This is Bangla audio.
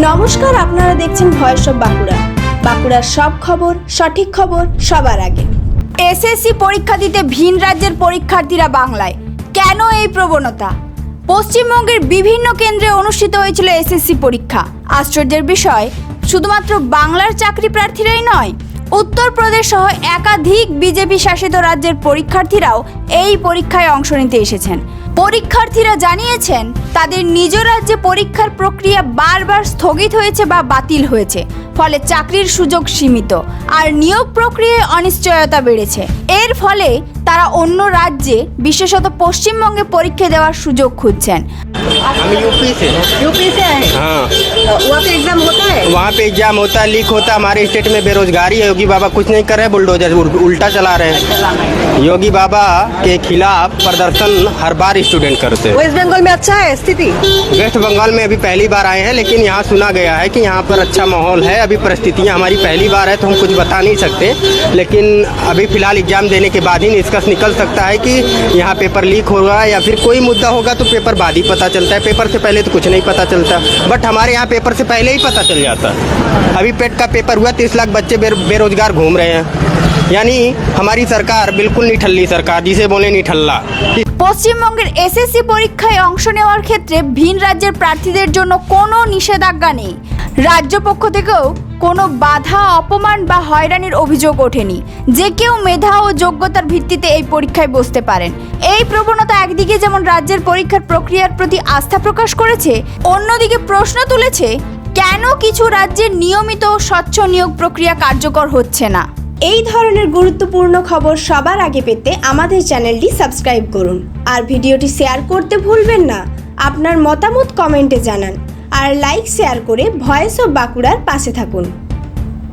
নমস্কার, আপনারা দেখছেন ভয়েস অফ বাঁকুড়া। বাঁকুড়ার সব খবর, সঠিক খবর সবার আগে। এসএসসি পরীক্ষা দিতে ভিন রাজ্যের পরীক্ষার্থীরা বাংলায়। কেন এই প্রবণতা? পশ্চিমবঙ্গের বিভিন্ন কেন্দ্রে অনুষ্ঠিত হয়েছিল এসএসসি পরীক্ষা। আশ্চর্যের বিষয়, শুধুমাত্র বাংলার চাকরি প্রার্থীরাই নয় উত্তরপ্রদেশ সহ একাধিক বিজেপি শাসিত রাজ্যের পরীক্ষার্থীরাও এই পরীক্ষায় অংশ নিতে এসেছেন পরীক্ষার্থীরা জানিয়েছেন তাদের নিজ রাজ্যে পরীক্ষার প্রক্রিয়া বারবার স্থগিত হয়েছে বা বাতিল হয়েছে ফলে চাকরির সুযোগ সীমিত আর নিয়োগ প্রক্রিয়ায় অনিশ্চয়তা বেড়েছে এর ফলে তারা অন্য রাজ্যে বিশেষত পশ্চিমবঙ্গে পরীক্ষা দেওয়ার সুযোগ খুঁজছেন हम यूपी से हैं। यूपी से आए हैं हाँ तो वहाँ पे एग्जाम होता है वहाँ पे एग्ज़ाम होता है लीक होता हमारे स्टेट में बेरोजगारी है। योगी बाबा कुछ नहीं कर रहे बुलडोजर उल्टा चला रहे हैं। योगी बाबा के खिलाफ प्रदर्शन हर बार स्टूडेंट करते हैं। वेस्ट बंगाल में अच्छा है स्थिति? वेस्ट बंगाल में अभी पहली बार आए हैं लेकिन यहाँ सुना गया है कि यहाँ पर अच्छा माहौल है। अभी परिस्थितियाँ हमारी पहली बार है तो हम कुछ बता नहीं सकते। लेकिन अभी फ़िलहाल एग्ज़ाम देने के बाद ही निष्कर्ष निकल सकता है कि यहाँ पेपर लीक होगा या फिर कोई मुद्दा होगा तो पेपर बाद ही पता चलता है। पेपर से पहले तो कुछ नहीं पता चलता। बट हमारे यहाँ पेपर से पहले ही पता चल जाता है अभी पेट का पेपर हुआ तीस लाख बच्चे बेर, बेरोजगार घूम रहे हैं यानी हमारी सरकार बिल्कुल नहीं ठल्ली सरकार जिसे बोले नहीं ठल्ला পশ্চিমবঙ্গের এসএসসি পরীক্ষায় অংশ নেওয়ার ক্ষেত্রে ভিন রাজ্যের প্রার্থীদের জন্য কোনো নিষেধাজ্ঞা নেই রাজ্য পক্ষ থেকেও কোনো বাধা অপমান বা হয়রানির অভিযোগ ওঠেনি যে কেউ মেধা ও যোগ্যতার ভিত্তিতে এই পরীক্ষায় বসতে পারেন এই প্রবণতা একদিকে যেমন রাজ্যের পরীক্ষার প্রক্রিয়ার প্রতি আস্থা প্রকাশ করেছে অন্যদিকে প্রশ্ন তুলেছে কেন কিছু রাজ্যে নিয়মিত স্বচ্ছ নিয়োগ প্রক্রিয়া কার্যকর হচ্ছে না? এই ধরনের গুরুত্বপূর্ণ খবর সবার আগে পেতে আমাদের চ্যানেলটি সাবস্ক্রাইব করুন। আর ভিডিওটি শেয়ার করতে ভুলবেন না। আপনার মতামত কমেন্টে জানান। আর লাইক শেয়ার করে ভয়েস অফ বাঁকুড়ার পাশে থাকুন।